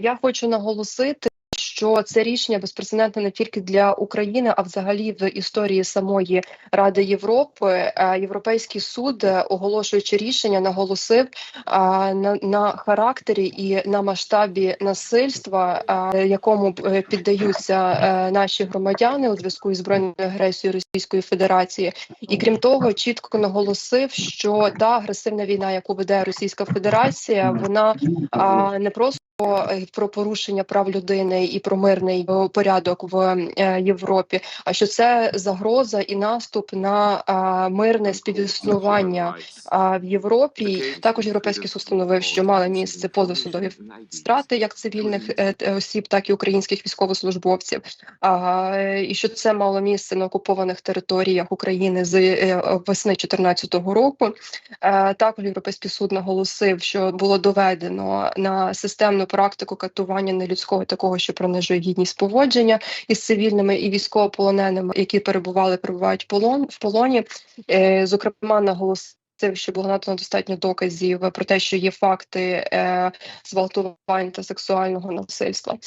Я хочу наголосити. Що це рішення безпрецедентне не тільки для України, а взагалі в історії самої Ради Європи. Е, Європейський суд, е, оголошуючи рішення, наголосив е, на, на характері і на масштабі насильства, якому піддаються наші громадяни у зв'язку із збройною агресією Російської Федерації, і крім того, чітко наголосив, що та агресивна війна, яку веде Російська Федерація, вона не просто про порушення прав людини і про мирний е, порядок в е, Європі, а що це загроза і наступ на мирне співіснування в Європі. Також європейський суд встановив, що мали місце позасудові страти як цивільних е, осіб, так і українських військовослужбовців. Е, і що це мало місце на окупованих територіях України з е, весни 2014 року. Е, Також європейський суд наголосив, що було доведено на системну практику катування нелюдського такого, що принижує гідність поводження із цивільними і військовополоненими, які перебували, перебувають полон в полоні. Е, Зокрема, наголосив. Що було надано достатньо доказів про те, що є факти е, зґвалтувань та сексуального насильства.